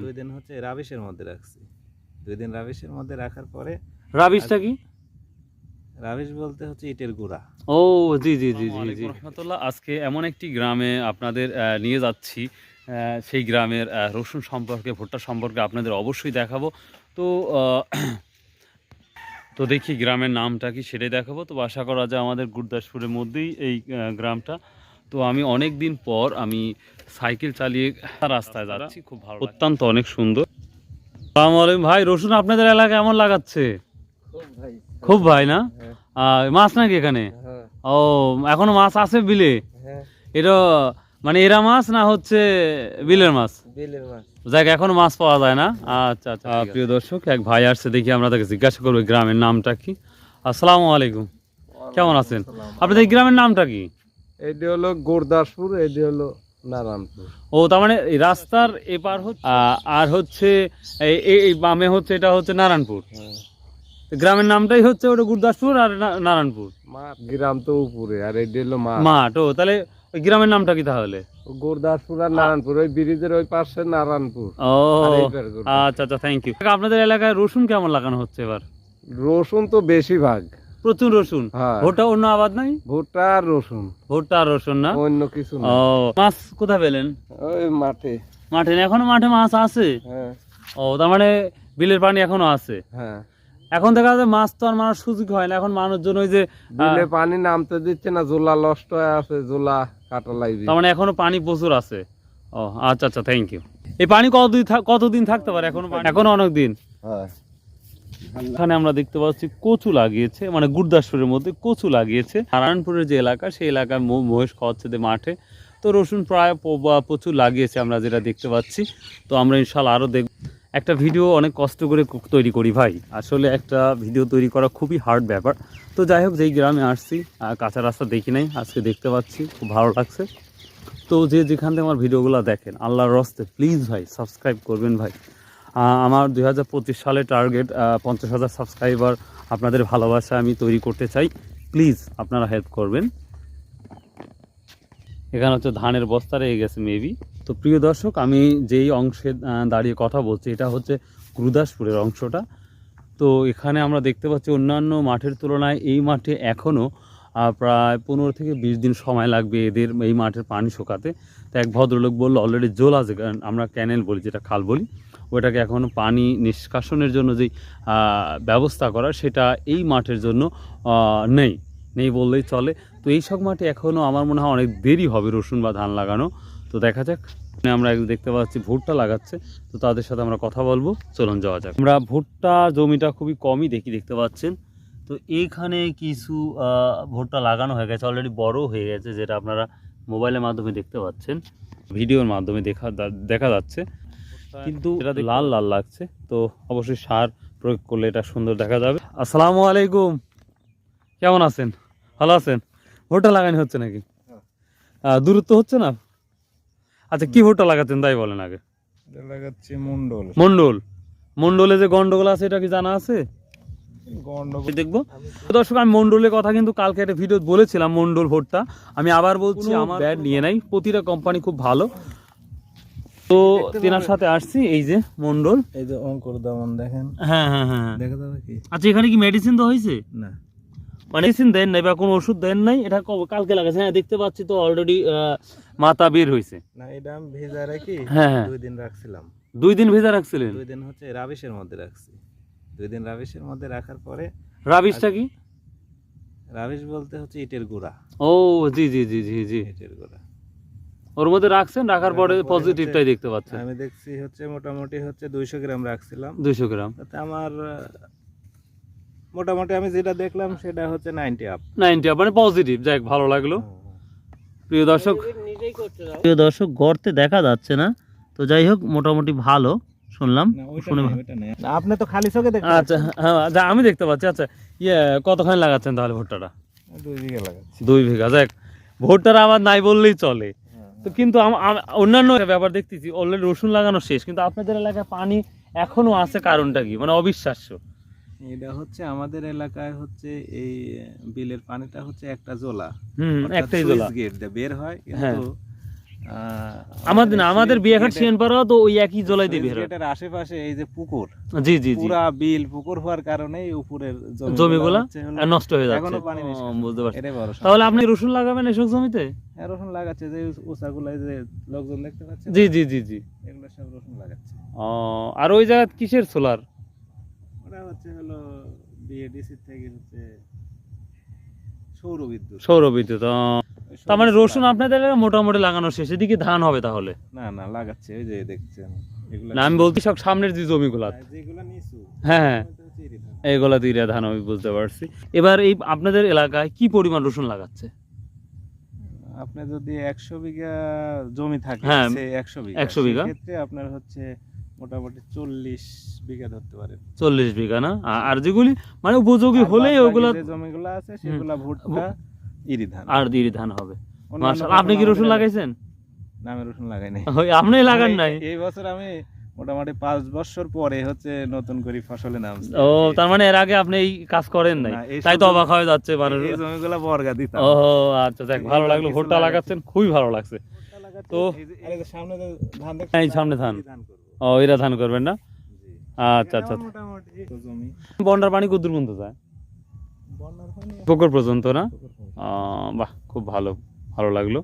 দুই দিন হচ্ছে রাবিশের মধ্যে রাখছি। দুই দিন রাবিশের মধ্যে রাখার পরে রাবিশটা কি? রাবিশ বলতে হচ্ছে ইটের গুঁড়া। ও জি জি জি জি জি। রহমতুল্লাহ। আজকে এমন একটি গ্রামে আপনাদের আহ, নিয়ে যাচ্ছি। আহ, সেই গ্রামের আহ, রসুন সম্পর্কে ভুট্টা সম্পর্কে আপনাদের অবশ্যই দেখাবো। তো আহ, তো দেখি গ্রামের নামটা কি সেটাই দেখাবো। তো আশা করা যায় আমাদের গুরদাসপুরের মধ্যেই এই আহ, গ্রামটা। তো আমি অনেক দিন পর আমি সাইকেল চালিয়ে রাস্তায় যাচ্ছি। খুব ভালো অত্যন্ত অনেক সুন্দর। আসসালামু আলাইকুম। ভাই রসুন আপনাদের এলাকা এমন লাগাচ্ছে? খুব ভাই। না? আহ, মাছ নাকি এখানে? ও এখনও মাছ আছে বিলে? এটা মানে এরা মাছ না হচ্ছে বিলের মাছ? বিলের মাছ। যাক এখনও মাছ পাওয়া যায় না। আচ্ছা আচ্ছা প্রিয় দর্শক এক ভাই আসছে দেখি আমরা তাকে জিজ্ঞাসা করব গ্রামের নামটা কি। আসসালামু আলাইকুম। কেমন আছেন? আপনাদের এই গ্রামের নামটা কি? এটি হলো গোরদাসপুর এটি হলো নারায়ণপুর। ও তার মানে রাস্তার এপার হচ্ছে আর হচ্ছে এই বামে হচ্ছে এটা হচ্ছে নারায়ণপুর। গ্রামের নামটাই হচ্ছে ওটা গুরদাসপুর আর নারায়ণপুর। গ্রাম তো উপরে আর এটি হলো মাঠ। ও তাহলে ওই গ্রামের নামটা কি তাহলে? গোরদাসপুর আর নারায়ণপুর ওই ব্রিজের ওই পাশে নারায়ণপুর। ও। আচ্ছা আচ্ছা থ্যাংক ইউ আপনাদের এলাকায় রসুন কেমন লাগানো হচ্ছে এবার? রসুন তো বেশি ভাগ প্রচুর রসুন। হ্যাঁ। ভুট্টা অন্য আবাদ নাই? ভুট্টা আর রসুন। ভুট্টা আর রসুন না? অন্য কিছু ও মাছ কোথায় পেলেন? ওই মাঠে। মাঠে? এখনও মাঠে মাছ আছে? হ্যাঁ। ও তার মানে বিলের পানি এখনও আছে? হ্যাঁ। এখন দেখা যায় মাছ তো আর মারার সুযোগ হয় না। এখন মানুষজন ওই যে বিলে পানি নামতে দিচ্ছে না জোলা নষ্ট হয়ে আছে জোলা কাটা লাগবে তার মানে এখনও পানি প্রচুর আছে। ও আচ্ছা আচ্ছা থ্যাংক ইউ এই পানি কতদিন কতদিন থাকতে পারে এখনও পানি? এখনও অনেক দিন। হ্যাঁ। এখানে আমরা দেখতে পাচ্ছি কচু লাগিয়েছে মানে গুরদাসপুরের মধ্যে কচু লাগিয়েছে। নারায়ণপুরের যে এলাকা, সেই এলাকায় মো- মহিষ খাওয়াচ্ছে মাঠে। তো রসুন প্রায় প্রচুর লাগিয়েছে আমরা যেটা দেখতে পাচ্ছি। তো আমরা ইনশাল্লাহ আরও দেখ একটা ভিডিও অনেক কষ্ট করে তৈরি করি ভাই। আসলে একটা ভিডিও তৈরি করা খুবই হার্ড ব্যাপার। তো যাই হোক, যেই গ্রামে আসছি কাঁচা রাস্তা দেখি নাই, আজকে দেখতে পাচ্ছি, খুব ভালো লাগছে। তো যে যেখান থেকে আমার ভিডিওগুলো দেখেন, আল্লাহর রস্তে প্লিজ ভাই সাবস্ক্রাইব করবেন ভাই। আমার দুই হাজার পঁচিশ সালে টার্গেট পঞ্চাশ হাজার সাবস্ক্রাইবার আপনাদের ভালোবাসা আমি তৈরি করতে চাই। প্লিজ আপনারা হেল্প করবেন। এখানে হচ্ছে ধানের বস্তা রয়ে গেছে মেবি তো প্রিয় দর্শক, আমি যেই অংশে দাঁড়িয়ে কথা বলছি, এটা হচ্ছে গুরুদাসপুরের অংশটা। তো এখানে আমরা দেখতে পাচ্ছি অন্যান্য মাঠের তুলনায় এই মাঠে এখনও প্রায় পনেরো থেকে বিশ দিন সময় লাগবে এদের এই মাঠের পানি শোকাতে। তো এক ভদ্রলোক বলল অলরেডি জোল আছে আমরা ক্যানেল বলি, যেটা খাল বলি। ওটাকে এখনও পানি নিষ্কাশনের জন্য যেই ব্যবস্থা করা সেটা এই মাঠের জন্য নেই। নেই বললেই চলে। তো এই সব মাঠে এখনও আমার মনে হয় অনেক দেরি হবে রসুন বা ধান লাগানো। তো দেখা যাক। এখানে আমরা দেখতে পাচ্ছি ভুট্টা লাগাচ্ছে। তো তাদের সাথে আমরা কথা বলব। চলুন যাওয়া যাক। আমরা ভুট্টা জমিটা খুবই কমই দেখি, দেখতে পাচ্ছেন। তো এইখানে কিছু ভুট্টা লাগানো হয়ে গেছে। অলরেডি বড় হয়ে গেছে, যেটা আপনারা মোবাইলের মাধ্যমে দেখতে পাচ্ছেন। ভিডিওর মাধ্যমে দেখা দেখা যাচ্ছে। কিন্তু লাল লাল লাগছে। তো অবশ্যই সার প্রয়োগ করলে এটা সুন্দর দেখা যাবে। আসসালামু আলাইকুম। কেমন আছেন? ভালো আছেন? ভুট্টা লাগানি হচ্ছে নাকি? দূরত্ব হচ্ছে না? আচ্ছা কি ভুট্টা লাগাচ্ছেন তাই বলেন আগে। লাগাচ্ছি মন্ডল মন্ডল মন্ডলে যে গন্ডগোল আছে এটা কি জানা আছে? গন্ডগোল। দেখব। দর্শক আমি মন্ডলের কথা কিন্তু কালকে একটা ভিডিও বলেছিলাম মন্ডল ভোটটা। আমি আবার বলছি আমার ব্যাড নিয়ে নাই। প্রতিটা কোম্পানি খুব ভালো। তো তেনার সাথে আসছি এই যে মন্ডল এই যে অঙ্কুর দমন দেখেন। হ্যাঁ হ্যাঁ হ্যাঁ। দেখা যাবে কি? আচ্ছা এখানে কি মেডিসিন তো হয়েছে? না। মেডিসিন দেন নাই বা কোনো ওষুধ দেন নাই? এটা কালকে লাগাছে হ্যাঁ দেখতে পাচ্ছি তো অলরেডি মাথা বের হয়েছে। না এটা আমি ভেজা রাখি হ্যাঁ। দুই দিন রাখছিলাম। দুই দিন ভেজা রাখছিলেন? দুই দিন হচ্ছে রাবিশের মধ্যে রাখছি। দুই দিন রাবিশের মধ্যে রাখার পরে রাবিশটা কি? রাবিশ বলতে হচ্ছে ইটের গুঁড়া। ও জি জি জি জি জি। ইটের গুঁড়া। ওর মধ্যে রাখছেন রাখার পরে পজিটিভটাই দেখতে পাচ্ছেন। আমি দেখছি হচ্ছে মোটামুটি হচ্ছে দুইশো গ্রাম রাখছিলাম। দুইশো গ্রাম। তাতে আমার মোটামুটি আমি যেটা দেখলাম সেটা হচ্ছে নাইনটি আপ নাইনটি মানে পজিটিভ যাক ভালো লাগল। প্রিয় দর্শক প্রিয় দর্শক গর্তে দেখা যাচ্ছে না। তো যাই হোক মোটামুটি ভালো শুনলাম। শুনে ভালো। আপনি তো খালি চোখে দেখতে আচ্ছা হ্যাঁ আমি দেখতে পাচ্ছি। আচ্ছা ইয়ে কতখানি লাগাচ্ছেন তাহলে ভুট্টাটা? দুই বিঘা লাগাচ্ছি। দুই বিঘা যাক। ভুট্টার আবার নাই বললেই চলে। তো কিন্তু অন্যান্য ব্যাপার দেখতেছি অলরেডি রসুন লাগানো শেষ কিন্তু আপনাদের এলাকায় পানি এখনও আছে কারণটা কি? মানে অবিশ্বাস্য। এটা হচ্ছে আমাদের এলাকায় হচ্ছে এই বিলের পানিটা হচ্ছে একটা জোলা। হম একটাই জোলা। গেট দিয়ে বের হয় হ্যাঁ। কিন্তু আমাদের আমাদের বিয়াঘাট তো ওই একই জলাই হয়। আশেপাশে এই যে পুকুর জি জি জি। পুরা বিল পুকুর হওয়ার কারণে উপরের জমিগুলা নষ্ট হয়ে যাচ্ছে। বুঝতে পারছি। তাহলে আপনি রসুন লাগাবেন এসব জমিতে? হ্যাঁ, রসুন লাগাচ্ছে যে উঁচাগুলাই যে লোকজন দেখতে পাচ্ছে জি জি জি জি। এগুলো সব রসুন লাগাচ্ছে। ও, আর ওই জায়গা কিসের সোলার? ওটা হচ্ছে হলো বিএডিসি থেকে হচ্ছে সৌর বিদ্যুৎ তার মানে রসুন আপনাদের মোটামুটি লাগানো শেষ এদিকে ধান হবে তাহলে। না না লাগাচ্ছে ওই যে দেখছেন না আমি বলছি সব সামনের যে জমিগুলো হ্যাঁ হ্যাঁ। এইগুলা দিয়ে ধান। আমি বুঝতে পারছি। এবার এই আপনাদের এলাকায় কি পরিমাণ রসুন লাগাচ্ছে? আপনার যদি একশো বিঘা জমি থাকে হ্যাঁ, একশো বিঘা। 100 বিঘা। ক্ষেত্রে আপনার হচ্ছে মোটামুটি চল্লিশ বিঘা ধরতে পারেন চল্লিশ বিঘা না? আর যেগুলি মানে উপযোগী আর হলে বাদবাকি ওগুলা জমিগুলো আছে সেগুলা ভুট্টা ইরিধান। আর দিয়ে ধান হবে মাশাআল্লাহ। আপনি কি রসুন লাগাইছেন? না, আমি রসুন লাগাই নাই। আপনি লাগান নাই? এই বছর আমি মোটামুটি পাঁচ বছর পরে হচ্ছে নতুন করে ফসলে নামছি। ও তার মানে এর আগে আপনি এই কাজ করেন নাই? তাই তো অবাক হয়ে যাচ্ছে মানুষ এই জমিগুলা বর্গা দিতাম। ও আচ্ছা দেখ ভালো লাগল। ভুট্টা লাগাচ্ছেন খুবই ভালো লাগছে। তো- সামনে ধান দেখছেন, এই সামনে ধান। ও এরা ধান করবেন না? আচ্ছা আচ্ছা। বন্যার পানি কদ্দূর পর্যন্ত যায়? বন্যার পানি পুকুর পর্যন্ত না? বাহ খুব ভালো ভালো লাগল।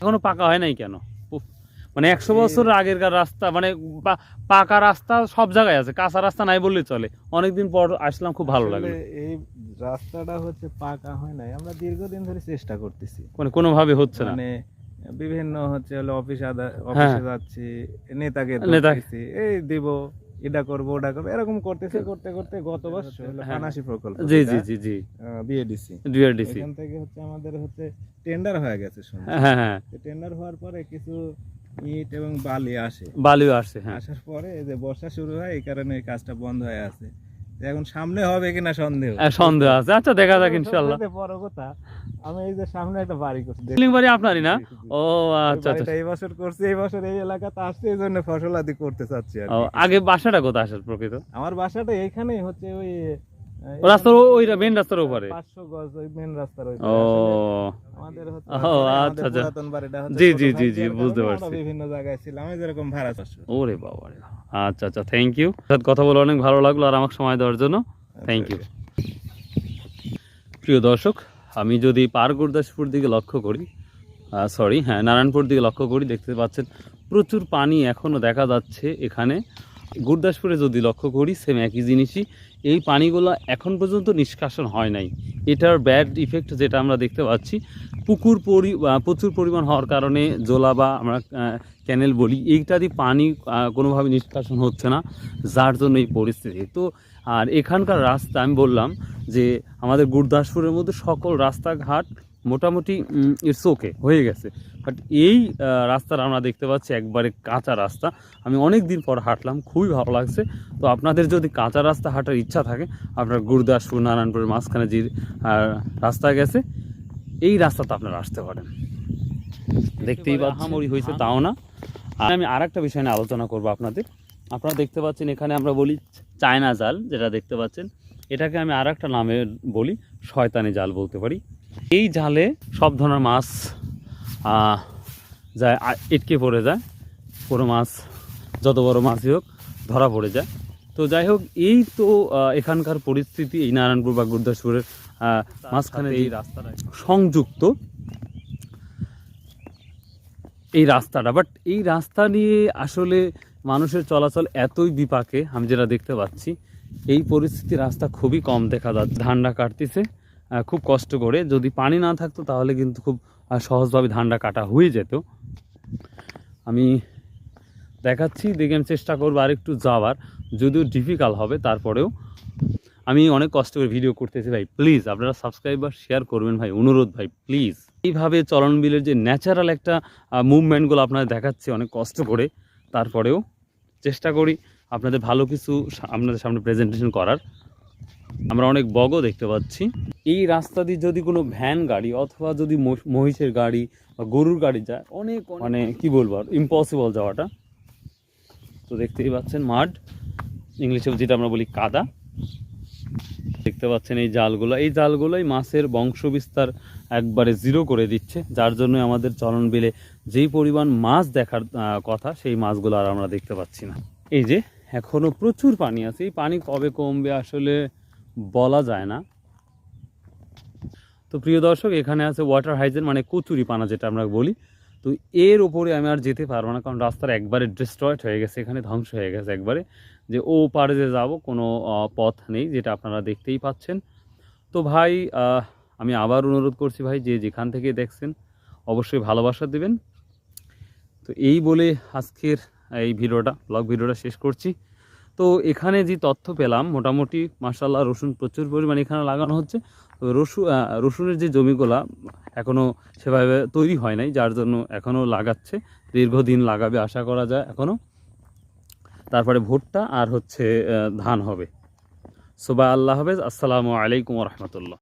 এখনও পাকা হয় নাই কেন? মানে একশো বছর আগেরকার রাস্তা মানে পাকা রাস্তা সব জায়গায় আছে কাঁচা রাস্তা নাই বললে চলে। অনেকদিন পর আসলাম খুব ভালো লাগল। এই রাস্তাটা হচ্ছে পাকা হয় নাই আমরা দীর্ঘদিন ধরে চেষ্টা করতেছি। মানে কোনোভাবে হচ্ছে না। মানে বিভিন্ন হচ্ছে হলো অফিস হ্যাঁ। অফিসে যাচ্ছি নেতাকে নেতা- এই দিব এটা করব ওটা করব এরকম করতেছে। করতে করতে গত বছর হলো হ্যাঁ। প্রকল্প জি জি জি জি। বিএডিসি বিএডিসি এখান থেকে হচ্ছে আমাদের হচ্ছে টেন্ডার হয়ে গেছে হ্যাঁ হ্যাঁ টেন্ডার হওয়ার পরে কিছু ইট এবং বালি আসে। বালিও আসে হ্যাঁ। আসার পরে এই যে বর্ষা শুরু হয় এই কারণে এই কাজটা বন্ধ হয়ে আছে। এখন সামনে হবে কিনা সন্দেহ। সন্দেহ আছে। আচ্ছা দেখা যাক ইনশাল্লাহ বড় কথা আমি এই যে সামনে একটা বাড়ি করছি। বিল্ডিং বাড়ি আপনারই না? ও আচ্ছা আচ্ছা। এই বছর করছি এই বছর এই এলাকাতে আসছে এই জন্য ফসল আদি করতে চাচ্ছি আর আগে বাসাটা কোথায় আসার প্রকৃত? আমার বাসাটা এইখানেই হচ্ছে ওই রাস্তার মেন রাস্তার উপরে পাঁচশো গজ ওই মেন রাস্তার ওই ও আমাদের হচ্ছে ও, আচ্ছা, আচ্ছা। পুরাতন বাড়িটা হচ্ছে জি, জি, জি, জি, বুঝতে পারছি। বিভিন্ন জায়গায় ছিলাম আমি যেরকম ভাড়া চাষ ওরে বাবা আচ্ছা আচ্ছা থ্যাংক ইউ কথা বলে অনেক ভালো লাগল আর আমাকে সময় দেওয়ার জন্য। থ্যাংক ইউ প্রিয় দর্শক আমি যদি পার গুরদাসপুর দিকে লক্ষ্য করি সরি হ্যাঁ নারায়ণপুর দিকে লক্ষ্য করি দেখতে পাচ্ছেন প্রচুর পানি এখনও দেখা যাচ্ছে এখানে। গুরদাসপুরে যদি লক্ষ্য করি সেম একই জিনিসই। এই পানিগুলো এখন পর্যন্ত নিষ্কাশন হয় নাই। এটার ব্যাড ইফেক্ট যেটা আমরা দেখতে পাচ্ছি, পুকুর পরি প্রচুর পরিমাণ হওয়ার কারণে জোলা বা আমরা ক্যানেল বলি, এইটা দিয়ে পানি কোনোভাবে নিষ্কাশন হচ্ছে না, যার জন্য এই পরিস্থিতি। তো, আর এখানকার রাস্তা, আমি বললাম যে আমাদের গুরদাসপুরের মধ্যে সকল রাস্তাঘাট মোটামুটি ইটস ওকে হয়ে গেছে। বাট এই আহ, রাস্তাটা আমরা দেখতে পাচ্ছি একবারে কাঁচা রাস্তা। আমি অনেক দিন পর হাঁটলাম খুবই ভালো লাগছে। তো আপনাদের যদি কাঁচা রাস্তা হাঁটার ইচ্ছা থাকে আপনার গুরদাসপুর নারায়ণপুরের মাঝখানে যে রাস্তা গেছে এই রাস্তাতে আপনারা আসতে পারেন। দেখতেই হামরি হয়েছে তাও না। আর আমি আর একটা বিষয় নিয়ে আলোচনা করব আপনাদের। আপনারা দেখতে পাচ্ছেন এখানে আমরা বলি চায়না জাল যেটা দেখতে পাচ্ছেন। এটাকে আমি আর একটা নামে বলি শয়তানি জাল বলতে পারি। এই জালে সব ধরনের মাছ যায় ইটকে পড়ে যায়। কোনো মাছ যত বড় মাছই হোক ধরা পড়ে যায়। তো যাই হোক এই তো এখানকার পরিস্থিতি এই নারায়ণপুর বা গুরদাসপুরের মাঝখানে এই রাস্তাটা সংযুক্ত এই রাস্তাটা। বাট এই রাস্তা নিয়ে আসলে মানুষের চলাচল এতই বিপাকে আমি যেটা দেখতে পাচ্ছি এই পরিস্থিতি রাস্তা খুবই কম দেখা যাচ্ছে। ধানটা কাটতেছে। খুব কষ্ট করে। যদি পানি না থাকতো তাহলে কিন্তু খুব সহজভাবে ধানটা কাটা হয়ে যেত। আমি দেখাচ্ছি, দেখে আমি চেষ্টা করব আরেকটু যাওয়ার। যদিও ডিফিকাল্ট হবে, তারপরেও আমি অনেক কষ্ট করে ভিডিও করতেছি ভাই। প্লিজ আপনারা সাবস্ক্রাইব বা শেয়ার করবেন ভাই, অনুরোধ ভাই প্লিজ এইভাবে চলন বিলের যে ন্যাচারাল একটা মুভমেন্টগুলো আপনারা দেখাচ্ছি অনেক কষ্ট করে। তারপরেও চেষ্টা করি আপনাদের ভালো কিছু আপনাদের সামনে প্রেজেন্টেশন করার। আমরা অনেক বগও দেখতে পাচ্ছি। এই রাস্তা দিয়ে যদি কোনো ভ্যান গাড়ি অথবা যদি মহিষের গাড়ি বা গরুর গাড়ি যায়, অনেক মানে কি বলব আর ইম্পসিবল যাওয়াটা। তো দেখতেই পাচ্ছেন মাড ইংলিশে যেটা আমরা বলি কাদা। দেখতে পাচ্ছেন এই জালগুলো। এই জালগুলোই মাছের বংশ বিস্তার একবারে জিরো করে দিচ্ছে, যার জন্য আমাদের চলন বিলে যেই পরিমাণ মাছ দেখার কথা, সেই মাছগুলো আর আমরা দেখতে পাচ্ছি না। এই যে, এখনও প্রচুর পানি আছে। এই পানি কবে কমবে আসলে বলা যায় না। তো প্রিয় দর্শক, এখানে আছে ওয়াটার হাইজেন মানে কচুরি পানা যেটা আমরা বলি। তো এর ওপরে আমি আর যেতে পারব না, কারণ রাস্তার একবারে ডিস্ট্রয়েড হয়ে গেছে, এখানে ধ্বংস হয়ে গেছে একবারে। যে ও পারে যে যাব, কোনো পথ নেই, যেটা আপনারা দেখতেই পাচ্ছেন। তো ভাই আমি আবার অনুরোধ করছি ভাই, যে যেখান থেকে দেখছেন, অবশ্যই ভালোবাসা দেবেন। তো এই বলে আজকের এই ভিডিওটা ব্লগ ভিডিওটা শেষ করছি। তো এখানে যে তথ্য পেলাম, মোটামুটি মার্শাল্লাহ রসুন প্রচুর পরিমাণে এখানে লাগানো হচ্ছে। রসুন রসুনের যে জমিগুলা এখনও সেভাবে তৈরি হয় নাই, যার জন্য এখনও লাগাচ্ছে। দীর্ঘদিন লাগাবে আশা করা যায় এখনও তারপরে ভুট্টা আর হচ্ছে ধান হবে। সোবা আল্লাহ হাফেজ, আসসালামু আলাইকুম রহমতুল্লাহ।